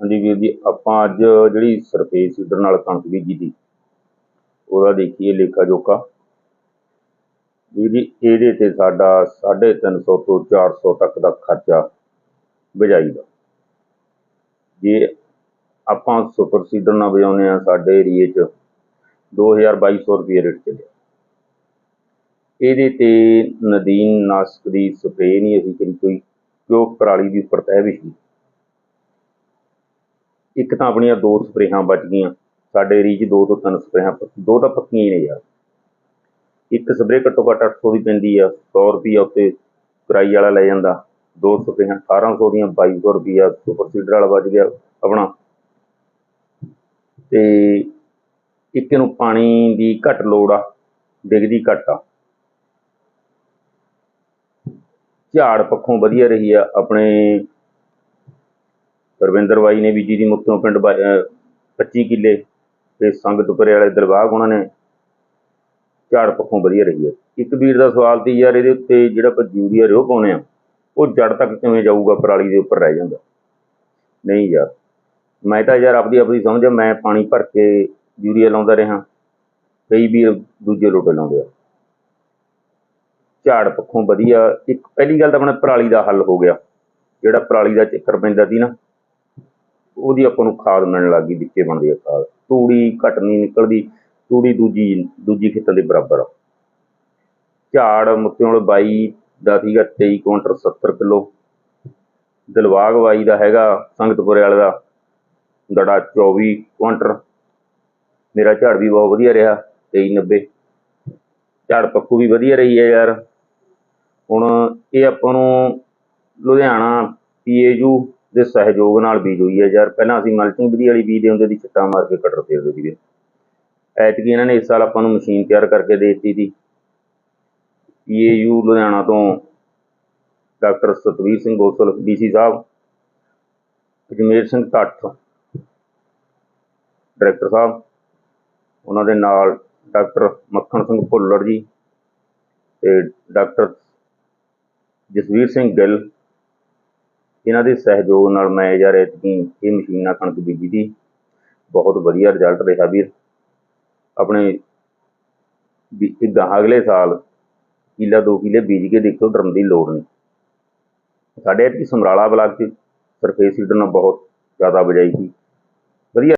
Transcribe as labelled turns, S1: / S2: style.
S1: ਹਾਂਜੀ ਵੀਰ ਜੀ, ਆਪਾਂ ਅੱਜ ਜਿਹੜੀ ਸਰਫੇਸ ਸੀਡਰ ਨਾਲ ਕਣਕ ਬੀਜੀ ਦੀ, ਉਹਦਾ ਦੇਖੀਏ ਲੇਖਾ ਜੋਖਾ। ਵੀਰ ਜੀ, ਇਹਦੇ ਤੇ ਸਾਡਾ 350 ਤੋਂ 400 ਤੱਕ ਦਾ ਖਰਚਾ ਬਿਜਾਈ ਦਾ। ਜੇ ਆਪਾਂ ਸੁਪਰ ਸੀਡਰ ਨਾਲ ਵਜਾਉਂਦੇ ਆ ਸਾਡੇ ਏਰੀਏ 'ਚ 2200 ਰੁਪਏ ਰੇਟ ਚੱਲਿਆ ਇਹਦੇ ਤੇ ਨਦੀਨ ਨਾਸ਼ਕ ਦੀ ਸਪਰੇਅ ਨਹੀਂ ਅਸੀਂ ਕਰੀ ਕੋਈ, ਜੋ ਪਰਾਲੀ ਦੀ ਉੱਪਰ ਤਹਿ ਸੀ ਇੱਕ ਤਾਂ ਆਪਣੀਆਂ ਦੋ ਸਪਰੇਹਾਂ ਬਚ ਗਈਆਂ। ਸਾਡੇ ਏਰੀਏ 'ਚ ਦੋ ਤੋਂ ਤਿੰਨ ਸਪਰੇਹਾਂ ਪ- ਦੋ ਤਾਂ ਪੱਕੀਆਂ ਹੀ ਨੇ ਯਾਰ। ਇੱਕ ਸਪਰੇਅ ਘੱਟੋ ਘੱਟ 800 ਦੀ ਪੈਂਦੀ ਆ 100 ਰੁਪਈਆ ਉੱਤੇ ਕਰਾਈ ਵਾਲਾ ਲੈ ਜਾਂਦਾ। ਦੋ ਸਪਰੇਹਾਂ 1800 ਦੀਆਂ 2200 ਰੁਪਈਆ ਸੁਪਰ ਸੀਡਰ ਵਾਲਾ ਬਚ ਗਿਆ ਆਪਣਾ। ਤੇ ਇੱਕ ਨੂੰ ਪਾਣੀ ਦੀ ਘੱਟ ਲੋੜ ਆ, ਡਿੱਗਦੀ ਘੱਟ ਆ। ਝਾੜ ਪੱਖੋਂ ਵਧੀਆ ਰਹੀ ਆ, ਆਪਣੇ ਰਵਿੰਦਰ ਬਾਈ ਨੇ ਬੀਜੀ ਦੀ ਮੁਕਤੋਂ ਪਿੰਡ ਬਾ- ਅਹ 25 ਕਿੱਲੇ ਤੇ ਸੰਗਤਪੁਰੇ ਵਾਲੇ ਦਰਬਾਗ ਉਹਨਾਂ ਨੇ ਝਾੜ ਪੱਖੋਂ ਵਧੀਆ ਰਹੀ ਹੈ। ਇੱਕ ਵੀਰ ਦਾ ਸਵਾਲ ਸੀ ਯਾਰ ਇਹਦੇ ਉੱਤੇ ਜਿਹੜਾ ਆਪਾਂ ਯੂਰੀਆ ਰਿਓ ਪਾਉਨੇ ਆ ਉਹ ਜੜ ਤੱਕ ਕਿਵੇਂ ਜਾਊਗਾ ਪਰਾਲੀ ਦੇ ਉੱਪਰ ਰਹਿ ਜਾਂਦਾ? ਨਹੀਂ ਯਾਰ ਮੈਂ ਤਾਂ ਯਾਰ ਆਪਦੀ ਆਪਦੀ ਸਮਝ ਆ, ਮੈਂ ਪਾਣੀ ਭਰ ਕੇ ਯੂਰੀਆ ਲਾਉਂਦਾ ਰਿਹਾ। ਕਈ ਵੀਰ ਦੂਜੇ ਲੋਟੇ ਲਾਉਂਦੇ ਆ। ਝਾੜ ਪੱਖੋਂ ਵਧੀਆ ਇੱਕ ਪਹਿਲੀ ਗੱਲ ਤਾਂ ਆਪਣਾ ਪਰਾਲੀ ਦਾ ਹੱਲ ਹੋ ਗਿਆ। ਜਿਹੜਾ ਪਰਾਲੀ ਦਾ ਚੱਕਰ ਪੈਂਦਾ ਸੀ ਨਾ ਉਹਦੀ ਆਪਾਂ ਨੂੰ ਖਾਦ ਮਿਲਣ ਲੱਗ ਗਈ, ਵਿੱਚੇ ਬਣਦੀ ਆ ਖਾਦ। ਤੂੜੀ ਘੱਟ ਨਹੀਂ ਨਿਕਲਦੀ, ਤੂੜੀ ਦੂਜੀ ਦੂਜੀ ਖੇਤਾਂ ਦੇ ਬਰਾਬਰ ਆ। ਝਾੜ ਮੁੱਤਿਓਂ ਬਾਈ ਦਾ ਸੀਗਾ 23 ਕੁਇੰਟਲ 70 ਕਿਲੋ। ਦਿਲਵਾਗ ਬਾਈ ਦਾ ਹੈਗਾ ਸੰਗਤਪੁਰੇ ਵਾਲੇ ਦਾ ਦੜਾ 24 ਕੁਇੰਟਲ। ਮੇਰਾ ਝਾੜ ਵੀ ਬਹੁਤ ਵਧੀਆ ਰਿਹਾ 23 90 ਝਾੜ ਪੱਕੂ ਵੀ ਵਧੀਆ ਰਹੀ ਹੈ ਯਾਰ। ਹੁਣ ਇਹ ਆਪਾਂ ਨੂੰ ਲੁਧਿਆਣਾ, ਪੀਏਯੂ ਦੇ ਸਹਿਯੋਗ ਨਾਲ ਬੀਜ ਹੋਈ ਹੈ ਯਾਰ। ਪਹਿਲਾਂ ਅਸੀਂ ਮਲਚਿੰਗ ਵਿਧੀ ਵਾਲੀ ਬੀਜ ਦੇ ਹੁੰਦੇ ਸੀ, ਛਿੱਟਾ ਮਾਰ ਕੇ ਕਟਰ ਫੇਰਦੇ ਸੀਗੇ। ਐਤਕੀ ਇਹਨਾਂ ਨੇ ਇਸ ਸਾਲ ਆਪਾਂ ਨੂੰ ਮਸ਼ੀਨ ਤਿਆਰ ਕਰਕੇ ਦੇ ਦਿੱਤੀ ਸੀ। ਪੀਏਯੂ ਲੁਧਿਆਣਾ ਤੋਂ ਡਾਕਟਰ ਸਤਵੀਰ ਸਿੰਘ ਗੋਸਲ ਡੀਸੀ ਸਾਹਿਬ, ਅਜਮੇਰ ਸਿੰਘ ਠੱਠ ਡਾਇਰੈਕਟਰ ਸਾਹਿਬ, ਉਹਨਾਂ ਦੇ ਨਾਲ ਡਾਕਟਰ ਮੱਖਣ ਸਿੰਘ ਭੁੱਲਰ ਜੀ ਤੇ ਡਾਕਟਰ ਜਸਵੀਰ ਸਿੰਘ ਗਿੱਲ ਇਹਨਾਂ ਦੇ ਸਹਿਯੋਗ ਨਾਲ ਮੈਂ ਯਾਰ ਐਤਕੀ ਇਹ ਮਸ਼ੀਨਾਂ ਕਣਕ ਬੀਜੀ ਦੀ। ਬਹੁਤ ਵਧੀਆ ਰਿਜ਼ਲਟ ਰਿਹਾ ਵੀਰ। ਆਪਣੇ ਵੀ ਇੱਦਾਂ ਅਗਲੇ ਸਾਲ ਕਿੱਲਾ ਦੋ ਕਿੱਲੇ ਬੀਜ ਕੇ ਦੇਖੋ ਡਰਨ ਦੀ ਲੋੜ ਨਹੀਂ। ਸਾਡੇ ਇੱਥੇ ਸਮਰਾਲਾ ਬਲਾਕ 'ਚ ਸਰਫੇਸ ਸੀਡਰ ਨਾਲ ਬਹੁਤ ਜ਼ਿਆਦਾ ਬਜਾਈ ਸੀ। ਵਧੀਆ